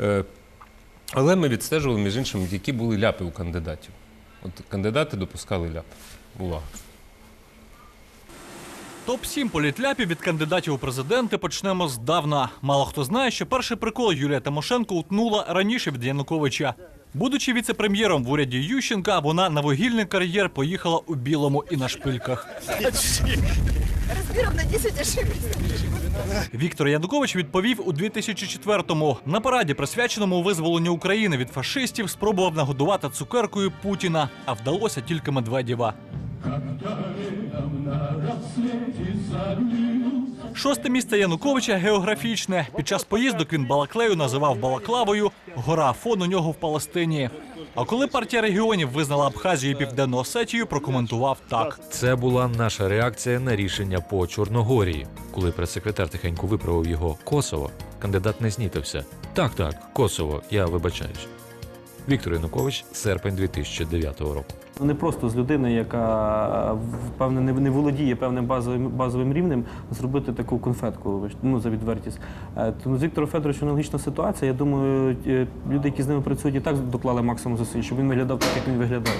Е, Але ми відстежували, між іншим, які були ляпи у кандидатів. От кандидати допускали ляп. Увага. Топ-7 політляпів від кандидатів у президенти почнемо здавна. Мало хто знає, що перший прикол Юлія Тимошенко утнула раніше від Януковича. Будучи віце-прем'єром в уряді Ющенка, вона на вугільний кар'єр поїхала у білому і на шпильках. На 10 ошибок. Віктор Янукович відповів у 2004-му. На параді, присвяченому визволенню України від фашистів, спробував нагодувати цукеркою Путіна, а вдалося тільки Медведєва. Шосте місце Януковича географічне. Під час поїздок він Балаклею називав Балаклавою. Гора Афон у нього в Палестині. А коли партія регіонів визнала Абхазію і Південну Осетію, прокоментував так. Це була наша реакція на рішення по Чорногорії. Коли прес-секретар тихенько виправив його Косово, кандидат не знітився. Так, так, Косово, я вибачаюсь. Віктор Янукович, серпень 2009 року. Ну, Не просто з людини, яка певне не, володіє певним базовим базовим рівнем, зробити таку конфетку ну, за відвертість. Е, Тому з Віктором Федоровичем аналогічна ситуація. Я думаю, е, люди, які з ними працюють, і так доклали максимум зусиль, щоб він виглядав так, як він виглядає.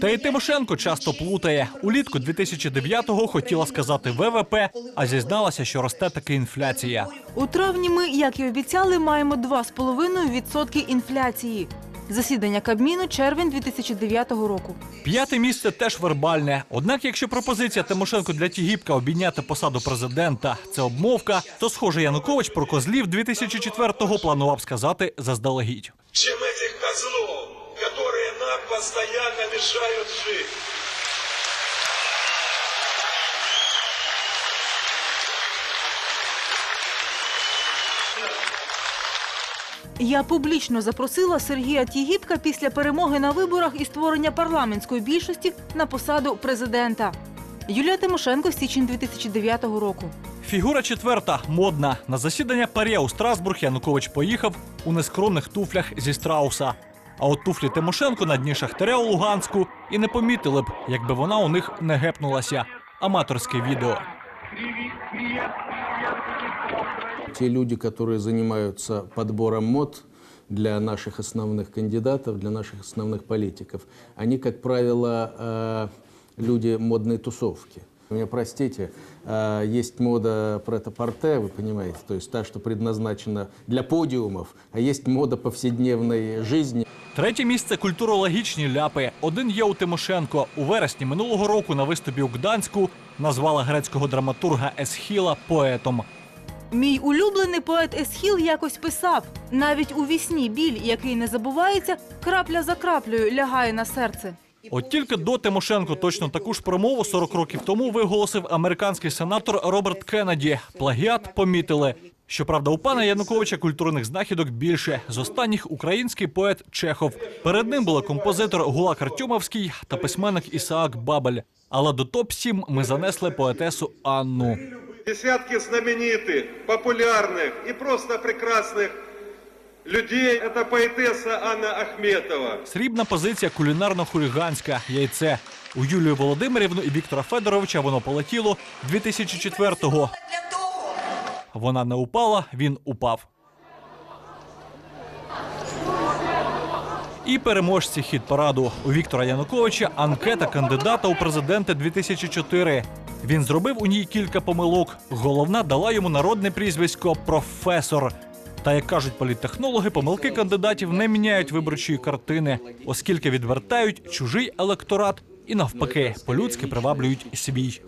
Та й Тимошенко часто плутає. Улітку 2009-го хотіла сказати ВВП, а зізналася, що росте таки інфляція. У травні ми, як і обіцяли, маємо 2,5% інфляції. Засідання Кабміну червень 2009 року. П'яте місце теж вербальне. Однак, якщо пропозиція Тимошенко для Тігіпка обійняти посаду президента це обмовка, то схоже Янукович про козлів 2004-го планував сказати заздалегідь. Чим цих козлов, які нам постійно мішають жить. Я публічно запросила Сергія Тігіпка після перемоги на виборах і створення парламентської більшості на посаду президента. Юлія Тимошенко, січень 2009 року. Фігура четверта модна. На засідання паре у Страсбург Янукович поїхав у нескромних туфлях зі страуса. А от туфлі Тимошенко на дні шахтаря у Луганську і не помітили б, якби вона у них не гепнулася. Аматорське відео. Те люди, которые занимаются подбором мод для наших основных кандидатов, для наших основных политиков, они, как правило, э, люди модной тусовки. Вы Меня простите, э, есть мода претапорте, вы понимаете, то есть та, что предназначена для подиумов, а есть мода повседневной жизни. Третє місце культурологічні ляпи. Один є у Тимошенко. У вересні минулого року на виступі у Гданську назвала грецького драматурга Есхіла поетом. Мій улюблений поет Есхіл якось писав: навіть у вісні біль, який не забувається, крапля за краплею лягає на серце. От тільки до Тимошенко точно таку ж промову 40 років тому виголосив американський сенатор Роберт Кеннеді. Плагіат помітили. Щоправда, у пана Януковича культурних знахідок більше. З останніх український поет Чехов. Перед ним були композитор Гулак Артюмовський та письменник Ісаак Бабель. Але до топ-7 ми занесли поетесу Анну. Десятки знаменитых, популярных и просто прекрасных людей. Это поэтесса Анна Ахметова. Срібна позиція кулінарно-хуліганська яйце. У Юлії Володимирівну і Віктора Федоровича воно полетіло 2004-го. Вона не упала, він упав. І переможці хід параду у Віктора Януковича анкета кандидата у президенти 2004. Він зробив у ній кілька помилок. Головна дала йому народне прізвисько професор. Та як кажуть політтехнологи, помилки кандидатів не міняють виборчої картини, оскільки відвертають чужий електорат і навпаки по-людськи приваблюють свій.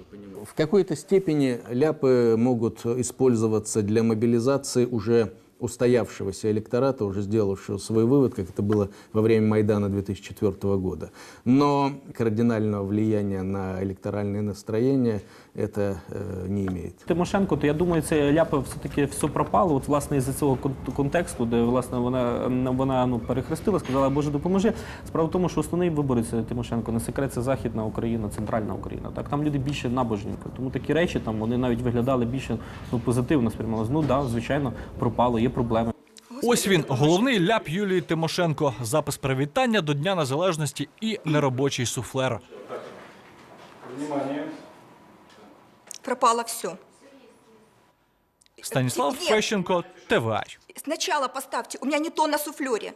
В какой-то степени ляпы могут использоваться для мобилизации уже устоявшегося электората, уже сделавшего свой вывод, как это было во время Майдана 2004 года. Но кардинального влияния на электоральные настроения это э, не имеет. Тимошенко, то я думаю, це ляпа все-таки все пропало. От власне із-за цього контексту, де власне вона вона ну перехрестила, сказала, Боже, допоможи. Справа в тому, що основний виборець Тимошенко не секрет, це Західна Україна, центральна Україна. Так там люди більше набожні. Тому такі речі там вони навіть виглядали більше ну, позитивно сприймалися. Ну да, звичайно, пропало, є проблеми. Ось він, головний ляп Юлії Тимошенко. Запис привітання до Дня Незалежності і неробочий суфлер. Пропало все. Станіслав Нет, Фещенко, ТВА. Сначала поставьте, у меня не то на суфлере.